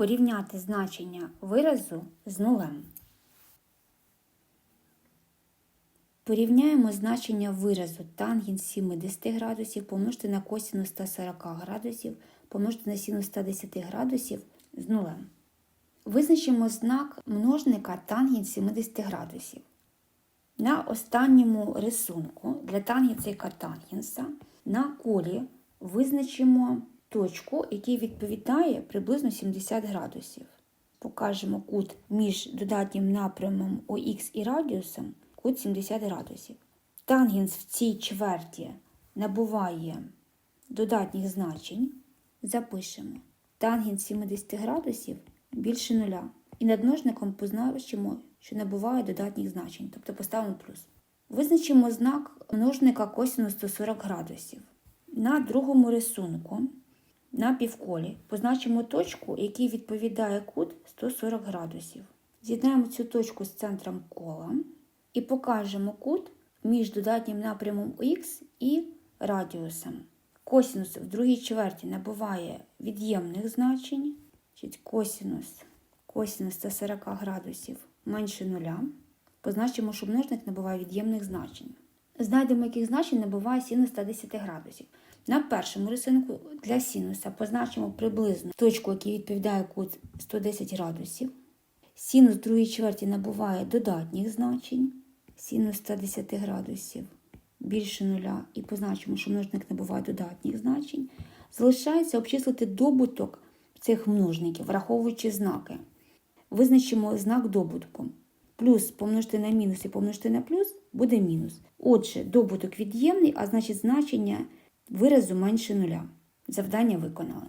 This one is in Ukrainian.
Порівняти значення виразу з нулем. Порівняємо значення виразу тангенс 70 градусів помножити на косінус 140 градусів помножити на синус 110 градусів з нулем. Визначимо знак множника тангенс 70 градусів. На останньому рисунку для тангенса і катангенса на колі визначимо точку, який відповідає приблизно 70 градусів. Покажемо кут між додатнім напрямом ОХ і радіусом кут 70 градусів. Тангенс в цій чверті набуває додатніх значень. Запишемо. Тангенс 70 градусів більше нуля. І над множником позначимо, що набуває додатніх значень, тобто поставимо плюс. Визначимо знак множника косинус 140 градусів. На другому рисунку на півколі позначимо точку, якій відповідає кут 140 градусів. З'єднаємо цю точку з центром кола і покажемо кут між додатнім напрямом Х і радіусом. Косинус в другій чверті набуває від'ємних значень, значить косинус, косинус 140 градусів менше нуля. Позначимо, що множник набуває від'ємних значень. Знайдемо, яких значень набуває синус 110 градусів. На першому рисунку для синуса позначимо приблизно точку, якій відповідає кут 110 градусів. Синус другої чверті набуває додатніх значень. Синус 110 градусів більше нуля і позначимо, що множник набуває додатніх значень. Залишається обчислити добуток цих множників, враховуючи знаки. Визначимо знак добутку. Плюс помножити на мінус і помножити на плюс буде мінус. Отже, добуток від'ємний, а значить значення виразу менше нуля. Завдання виконали.